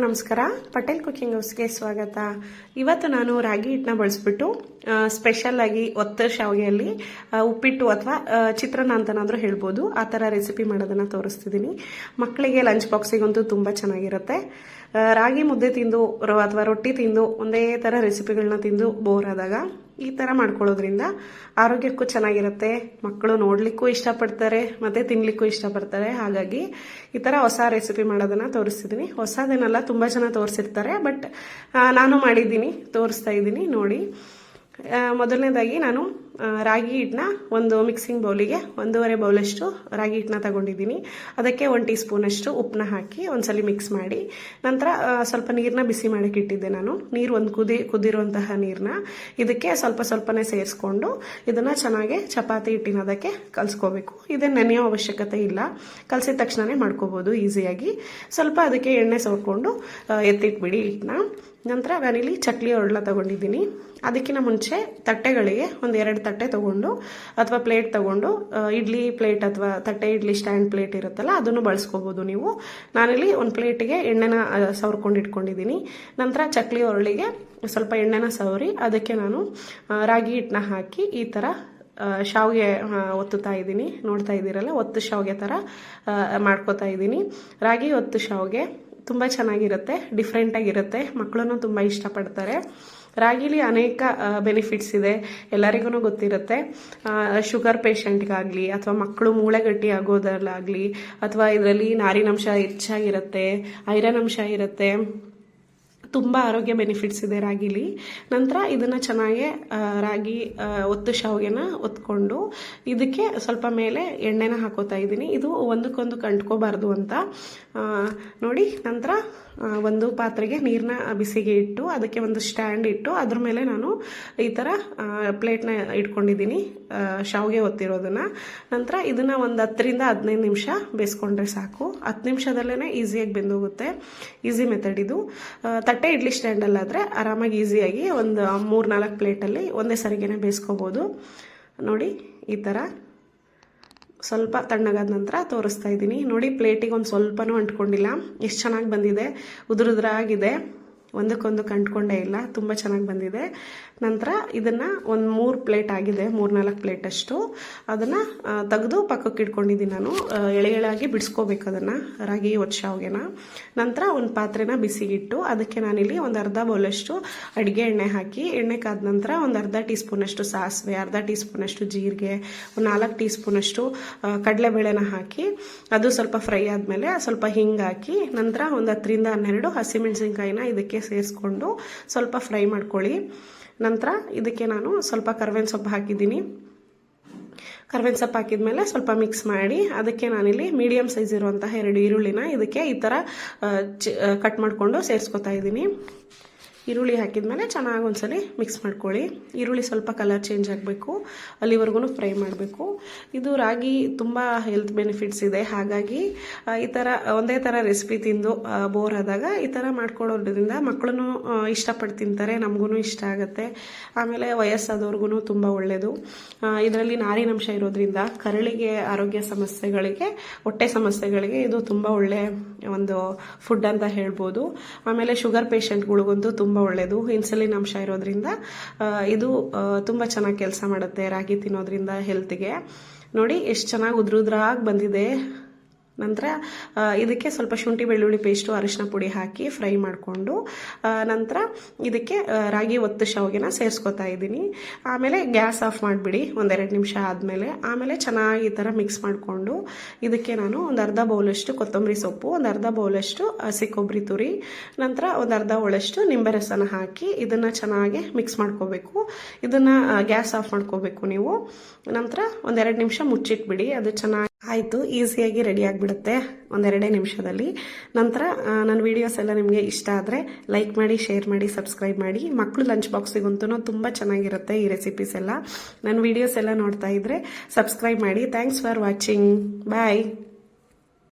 ಎಲ್ರಿಗೂ ನಮಸ್ಕಾರ. ಪಟೇಲ್ ಕುಕಿಂಗ್ ಹೌಸ್ಗೆ ಸ್ವಾಗತ. ಇವತ್ತು ನಾನು ರಾಗಿ ಹಿಟ್ಟನ್ನ ಬಳಸ್ಬಿಟ್ಟು ಸ್ಪೆಷಲ್ ಆಗಿ ಒತ್ತ ಶಾವಿಗೆಯಲ್ಲಿ ಉಪ್ಪಿಟ್ಟು ಅಥವಾ ಚಿತ್ರಾನ್ನ ಅಂತನಾದರೂ ಹೇಳ್ಬೋದು. ಆ ಥರ ರೆಸಿಪಿ ಮಾಡೋದನ್ನು ತೋರಿಸ್ತಿದ್ದೀನಿ. ಮಕ್ಕಳಿಗೆ ಲಂಚ್ ಬಾಕ್ಸಿಗಂತೂ ತುಂಬ ಚೆನ್ನಾಗಿರುತ್ತೆ. ರಾಗಿ ಮುದ್ದೆ ತಿಂದು ಅಥವಾ ರೊಟ್ಟಿ ತಿಂದು ಒಂದೇ ಥರ ರೆಸಿಪಿಗಳನ್ನ ತಿಂದು ಬೋರ್ ಆದಾಗ ಈ ಥರ ಮಾಡ್ಕೊಳ್ಳೋದ್ರಿಂದ ಆರೋಗ್ಯಕ್ಕೂ ಚೆನ್ನಾಗಿರುತ್ತೆ. ಮಕ್ಕಳು ನೋಡಲಿಕ್ಕೂ ಇಷ್ಟಪಡ್ತಾರೆ, ಮತ್ತು ತಿನ್ನಲಿಕ್ಕೂ ಇಷ್ಟಪಡ್ತಾರೆ. ಹಾಗಾಗಿ ಈ ಥರ ಹೊಸ ರೆಸಿಪಿ ಮಾಡೋದನ್ನು ತೋರಿಸ್ತಿದ್ದೀನಿ ಹೊಸದೇನಲ್ಲ, ತುಂಬ ಜನ ತೋರಿಸಿರ್ತಾರೆ, ಬಟ್ ನಾನು ಮಾಡಿದ್ದೀನಿ, ತೋರಿಸ್ತಾ ಇದ್ದೀನಿ, ನೋಡಿ. ಮೊದಲನೇದಾಗಿ ನಾನು ರಾಗಿ ಹಿಟ್ಟನ್ನ ಒಂದು ಮಿಕ್ಸಿಂಗ್ ಬೌಲಿಗೆ ಒಂದೂವರೆ ಬೌಲಷ್ಟು ರಾಗಿ ಹಿಟ್ಟನ್ನ ತಗೊಂಡಿದ್ದೀನಿ. ಅದಕ್ಕೆ ಒಂದು ಟೀ ಸ್ಪೂನಷ್ಟು ಉಪ್ಪನ್ನ ಹಾಕಿ ಒಂದ್ಸಲಿ ಮಿಕ್ಸ್ ಮಾಡಿ. ನಂತರ ಸ್ವಲ್ಪ ನೀರನ್ನ ಬಿಸಿ ಮಾಡೋಕ್ಕೆ ಇಟ್ಟಿದ್ದೆ ನಾನು. ನೀರು ಒಂದು ಕುದಿ, ಕುದಿರುವಂತಹ ನೀರನ್ನ ಇದಕ್ಕೆ ಸ್ವಲ್ಪ ಸ್ವಲ್ಪನೇ ಸೇರಿಸ್ಕೊಂಡು ಇದನ್ನು ಚೆನ್ನಾಗಿ ಚಪಾತಿ ಹಿಟ್ಟಿನ ಅದಕ್ಕೆ ಕಲಿಸ್ಕೋಬೇಕು. ಇದನ್ನು ನೆನೆಯೋ ಅವಶ್ಯಕತೆ ಇಲ್ಲ. ಕಲಸಿದ ತಕ್ಷಣನೇ ಮಾಡ್ಕೋಬೋದು ಈಸಿಯಾಗಿ. ಸ್ವಲ್ಪ ಅದಕ್ಕೆ ಎಣ್ಣೆ ಸವರ್ಕೊಂಡು ಎತ್ತಿಟ್ಬಿಡಿ ಹಿಟ್ಟನ್ನ. ನಂತರ ನಾನಿಲ್ಲಿ ಚಕ್ಲಿ ಹೊರಳ ತಗೊಂಡಿದ್ದೀನಿ. ಅದಕ್ಕಿಂತ ಮುಂಚೆ ತಟ್ಟೆಗಳಿಗೆ ಒಂದು ಎರಡು ತಟ್ಟೆ ತಗೊಂಡು ಅಥವಾ ಪ್ಲೇಟ್ ತಗೊಂಡು ಇಡ್ಲಿ ಪ್ಲೇಟ್ ಅಥವಾ ತಟ್ಟೆ ಇಡ್ಲಿ ಸ್ಟ್ಯಾಂಡ್ ಪ್ಲೇಟ್ ಇರುತ್ತಲ್ಲ, ಅದನ್ನು ಬಳಸ್ಕೋಬೋದು ನೀವು. ನಾನಿಲ್ಲಿ ಒಂದು ಪ್ಲೇಟಿಗೆ ಎಣ್ಣೆನ ಸವರ್ಕೊಂಡು ಇಟ್ಕೊಂಡಿದ್ದೀನಿ. ನಂತರ ಚಕ್ಲಿ ಒರಳಿಗೆ ಸ್ವಲ್ಪ ಎಣ್ಣೆನ ಸವರಿ, ಅದಕ್ಕೆ ನಾನು ರಾಗಿ ಹಿಟ್ಟನ್ನ ಹಾಕಿ ಈ ಥರ ಶಾವಿಗೆ ಒತ್ತುತ್ತಾ ಇದ್ದೀನಿ. ನೋಡ್ತಾ ಇದ್ದೀರಲ್ಲ, ಒತ್ತು ಶಾವಿಗೆ ಥರ ಮಾಡ್ಕೋತಾ ಇದ್ದೀನಿ. ರಾಗಿ ಒತ್ತು ಶಾವಿಗೆ ತುಂಬ ಚೆನ್ನಾಗಿರುತ್ತೆ ಡಿಫ್ರೆಂಟಾಗಿರುತ್ತೆ ಮಕ್ಕಳನ್ನು ತುಂಬ ಇಷ್ಟಪಡ್ತಾರೆ. ರಾಗಿಲಿ ಅನೇಕ ಬೆನಿಫಿಟ್ಸ್ ಇದೆ. ಎಲ್ಲರಿಗೂ ಗೊತ್ತಿರುತ್ತೆ. ಶುಗರ್ ಪೇಷಂಟ್ಗಾಗಲಿ ಅಥವಾ ಮಕ್ಕಳು ಮೂಳೆಗಟ್ಟಿ ಆಗೋದಲ್ಲಾಗಲಿ ಅಥವಾ ಇದರಲ್ಲಿ ನಾರಿನಂಶ ಹೆಚ್ಚಾಗಿರುತ್ತೆ ಐರನ್ ಅಂಶ ಇರುತ್ತೆ ತುಂಬ ಆರೋಗ್ಯ ಬೆನಿಫಿಟ್ಸ್ ಇದೆ ರಾಗಿಲಿ. ನಂತರ ಇದನ್ನು ಚೆನ್ನಾಗಿ ರಾಗಿ ಒತ್ತು ಶಾವಿಗೆನ ಒತ್ಕೊಂಡು ಇದಕ್ಕೆ ಸ್ವಲ್ಪ ಮೇಲೆ ಎಣ್ಣೆನ ಹಾಕೋತಾ ಇದ್ದೀನಿ. ಇದು ಒಂದಕ್ಕೊಂದು ಕಂಟ್ಕೋಬಾರ್ದು ಅಂತ. ನೋಡಿ ನಂತರ ಒಂದು ಪಾತ್ರೆಗೆ ನೀರನ್ನ ಬಿಸಿಗೆ ಇಟ್ಟು ಅದಕ್ಕೆ ಒಂದು ಸ್ಟ್ಯಾಂಡ್ ಇಟ್ಟು ಅದ್ರ ಮೇಲೆ ನಾನು ಈ ಥರ ಪ್ಲೇಟ್ನ ಇಟ್ಕೊಂಡಿದ್ದೀನಿ ಶಾವಿಗೆ ಒತ್ತಿರೋದನ್ನ. ನಂತರ ಇದನ್ನು ಒಂದು ಹತ್ತರಿಂದ ಹದಿನೈದು ನಿಮಿಷ ಬೇಯಿಸ್ಕೊಂಡ್ರೆ ಸಾಕು. ಹತ್ತು ನಿಮಿಷದಲ್ಲೇ ಈಸಿಯಾಗಿ ಬೆಂದೋಗುತ್ತೆ. ಈಸಿ ಮೆಥಡ್ ಇದು. ಆ, ತಟ್ಟೆ ಇಡ್ಲಿ ಸ್ಟ್ಯಾಂಡಲ್ಲಾದರೆ ಆರಾಮಾಗಿ ಈಸಿಯಾಗಿ ಒಂದು ಮೂರು ನಾಲ್ಕು ಪ್ಲೇಟಲ್ಲಿ ಒಂದೇ ಸರಿಗೆನೆ ಬೇಯಿಸ್ಕೋಬೋದು. ನೋಡಿ, ಈ ಥರ ಸ್ವಲ್ಪ ತಣ್ಣಗಾದ ನಂತರ ತೋರಿಸ್ತಾ ಇದ್ದೀನಿ. ನೋಡಿ ಪ್ಲೇಟಿಗೆ ಒಂದು ಸ್ವಲ್ಪನೂ ಅಂಟ್ಕೊಂಡಿಲ್ಲ. ಎಷ್ಟು ಚೆನ್ನಾಗಿ ಬಂದಿದೆ. ಉದುರುದ್ರಾಗಿದೆ. ಒಂದಕ್ಕೊಂದು ಕಂಡುಕೊಂಡೇ ಇಲ್ಲ, ತುಂಬ ಚೆನ್ನಾಗಿ ಬಂದಿದೆ. ನಂತರ ಇದನ್ನು ಒಂದು ಮೂರು ಪ್ಲೇಟ್ ಆಗಿದೆ ಮೂರು ನಾಲ್ಕು ಪ್ಲೇಟಷ್ಟು ಅದನ್ನು ತೆಗೆದು ಪಕ್ಕಕ್ಕೆ ಇಟ್ಕೊಂಡಿದ್ದೀನಿ ನಾನು. ಎಳೆ ಎಳೆಯಾಗಿ ಬಿಡಿಸ್ಕೋಬೇಕು ಅದನ್ನು, ರಾಗಿ ಒಟ್ಟು ಶಾವಿಗೆನ ನಂತರ ಒಂದು ಪಾತ್ರೆನ ಬಿಸಿಗಿಟ್ಟು, ಅದಕ್ಕೆ ನಾನಿಲ್ಲಿ ಒಂದು ಅರ್ಧ ಬೌಲಷ್ಟು ಅಡುಗೆ ಎಣ್ಣೆ ಹಾಕಿ, ಎಣ್ಣೆ ಕಾದ ನಂತರ ಒಂದು ಅರ್ಧ ಟೀ ಸ್ಪೂನಷ್ಟು ಸಾಸಿವೆ, ಅರ್ಧ ಟೀ ಸ್ಪೂನಷ್ಟು ಜೀರಿಗೆ, ಒಂದು ನಾಲ್ಕು ಟೀ ಸ್ಪೂನಷ್ಟು ಕಡಲೆಬೇಳೆನ ಹಾಕಿ, ಅದು ಸ್ವಲ್ಪ ಫ್ರೈ ಆದಮೇಲೆ ಸ್ವಲ್ಪ ಹಿಂಗೆ ಹಾಕಿ, ನಂತರ ಒಂದು ಹತ್ತರಿಂದ ಹನ್ನೆರಡು ಹಸಿಮೆಣಸಿನ್ಕಾಯಿನ ಇದಕ್ಕೆ ಸೇರಿಸ್ಕೊಂಡು ಸ್ವಲ್ಪ ಫ್ರೈ ಮಾಡ್ಕೊಳ್ಳಿ. ನಂತರ ಇದಕ್ಕೆ ನಾನು ಸ್ವಲ್ಪ ಕರ್ಬೇವಿನ ಸೊಪ್ಪು ಹಾಕಿದ್ದೀನಿ. ಕರ್ಬೇವಿನ ಸೊಪ್ಪು ಹಾಕಿದ್ಮೇಲೆ ಸ್ವಲ್ಪ ಮಿಕ್ಸ್ ಮಾಡಿ, ಅದಕ್ಕೆ ನಾನಿಲ್ಲಿ ಮೀಡಿಯಮ್ ಸೈಜ್ ಇರುವಂತಹ ಎರಡು ಈರುಳ್ಳಿನ ಇದಕ್ಕೆ ಈ ಥರ ಕಟ್ ಮಾಡಿಕೊಂಡು ಸೇರಿಸ್ಕೊತಾ ಇದ್ದೀನಿ. ಈರುಳ್ಳಿ ಹಾಕಿದ್ಮೇಲೆ ಚೆನ್ನಾಗಿ ಒಂದ್ಸಲಿ ಮಿಕ್ಸ್ ಮಾಡ್ಕೊಳ್ಳಿ. ಈರುಳ್ಳಿ ಸ್ವಲ್ಪ ಕಲರ್ ಚೇಂಜ್ ಆಗಬೇಕು. ಅಲ್ಲಿವರೆಗೂ ಫ್ರೈ ಮಾಡಬೇಕು. ಇದು ರಾಗಿ ತುಂಬ ಹೆಲ್ತ್ ಬೆನಿಫಿಟ್ಸ್ ಇದೆ. ಹಾಗಾಗಿ ಈ ಥರ ಒಂದೇ ಥರ ರೆಸಿಪಿ ತಿಂದು ಬೋರ್ ಆದಾಗ ಈ ಥರ ಮಾಡ್ಕೊಳ್ಳೋದ್ರಿಂದ ಮಕ್ಕಳೂ ಇಷ್ಟಪಟ್ಟು ತಿಂತಾರೆ ನಮಗೂ ಇಷ್ಟ ಆಗುತ್ತೆ. ಆಮೇಲೆ ವಯಸ್ಸಾದವ್ರಿಗೂ ತುಂಬ ಒಳ್ಳೆಯದು ಇದರಲ್ಲಿ ನಾರಿನಂಶ ಇರೋದ್ರಿಂದ ಕರಳಿಗೆ, ಆರೋಗ್ಯ ಸಮಸ್ಯೆಗಳಿಗೆ, ಹೊಟ್ಟೆ ಸಮಸ್ಯೆಗಳಿಗೆ ಇದು ತುಂಬ ಒಳ್ಳೆ ಒಂದು ಫುಡ್ ಅಂತ ಹೇಳ್ಬೋದು. ಆಮೇಲೆ ಶುಗರ್ ಪೇಷಂಟ್ಗಳಿಗಂತೂ ತುಂಬ ಒಳ್ಳೆಯದು ಇನ್ಸುಲಿನ್ ಅಂಶ ಇರೋದ್ರಿಂದ ಇದು ತುಂಬ ಚೆನ್ನಾಗಿ ಕೆಲಸ ಮಾಡುತ್ತೆ ರಾಗಿ ತಿನ್ನೋದ್ರಿಂದ ಹೆಲ್ತ್ಗೆ ನೋಡಿ, ಎಷ್ಟು ಚೆನ್ನಾಗಿ ಉದ್ರುದ್ರಾಗಿ ಬಂದಿದೆ. ನಂತರ ಇದಕ್ಕೆ ಸ್ವಲ್ಪ ಶುಂಠಿ, ಬೆಳ್ಳುಳ್ಳಿ ಪೇಸ್ಟು ಅರಿಶಿನ ಪುಡಿ ಹಾಕಿ ಫ್ರೈ ಮಾಡಿಕೊಂಡು ನಂತರ ಇದಕ್ಕೆ ರಾಗಿ ಒತ್ತು ಶಾವಿಗೆನ ಸೇರಿಸ್ಕೊತಾ ಇದ್ದೀನಿ. ಆಮೇಲೆ ಗ್ಯಾಸ್ ಆಫ್ ಮಾಡಿಬಿಡಿ, ಒಂದೆರಡು ನಿಮಿಷ ಆದಮೇಲೆ. ಆಮೇಲೆ ಚೆನ್ನಾಗಿ ಈ ಥರ ಮಿಕ್ಸ್ ಮಾಡಿಕೊಂಡು, ಇದಕ್ಕೆ ನಾನು ಒಂದು ಅರ್ಧ ಬೌಲಷ್ಟು ಕೊತ್ತಂಬರಿ ಸೊಪ್ಪು, ಒಂದು ಅರ್ಧ ಬೌಲಷ್ಟು ಹಸಿ ಕೊಬ್ಬರಿ ತುರಿ, ನಂತರ ಒಂದು ಅರ್ಧ ಒಳಷ್ಟು ನಿಂಬೆ ರಸನ ಹಾಕಿ ಇದನ್ನು ಚೆನ್ನಾಗಿ ಮಿಕ್ಸ್ ಮಾಡ್ಕೋಬೇಕು. ಇದನ್ನು ಗ್ಯಾಸ್ ಆಫ್ ಮಾಡ್ಕೋಬೇಕು ನೀವು. ನಂತರ ಒಂದೆರಡು ನಿಮಿಷ ಮುಚ್ಚಿಟ್ಬಿಡಿ, ಅದು ಚೆನ್ನಾಗಿ ಆಯಿತು, ಈಸಿಯಾಗಿ ರೆಡಿ ಆಗಿಬಿಡುತ್ತೆ ಒಂದೆರಡೇ ನಿಮಿಷದಲ್ಲಿ. ನಂತರ ನನ್ನ ವೀಡಿಯೋಸ್ ಎಲ್ಲ ನಿಮಗೆ ಇಷ್ಟ ಆದರೆ ಲೈಕ್ ಮಾಡಿ ಶೇರ್ ಮಾಡಿ ಸಬ್ಸ್ಕ್ರೈಬ್ ಮಾಡಿ. ಮಕ್ಕಳು ಲಂಚ್ ಬಾಕ್ಸಿಗಂತೂ ತುಂಬ ಚೆನ್ನಾಗಿರುತ್ತೆ ಈ ರೆಸಿಪೀಸ್ ಎಲ್ಲ. ನನ್ನ ವೀಡಿಯೋಸ್ ಎಲ್ಲ ನೋಡ್ತಾ ಇದ್ದರೆ ಸಬ್ಸ್ಕ್ರೈಬ್ ಮಾಡಿ. Thanks for watching bye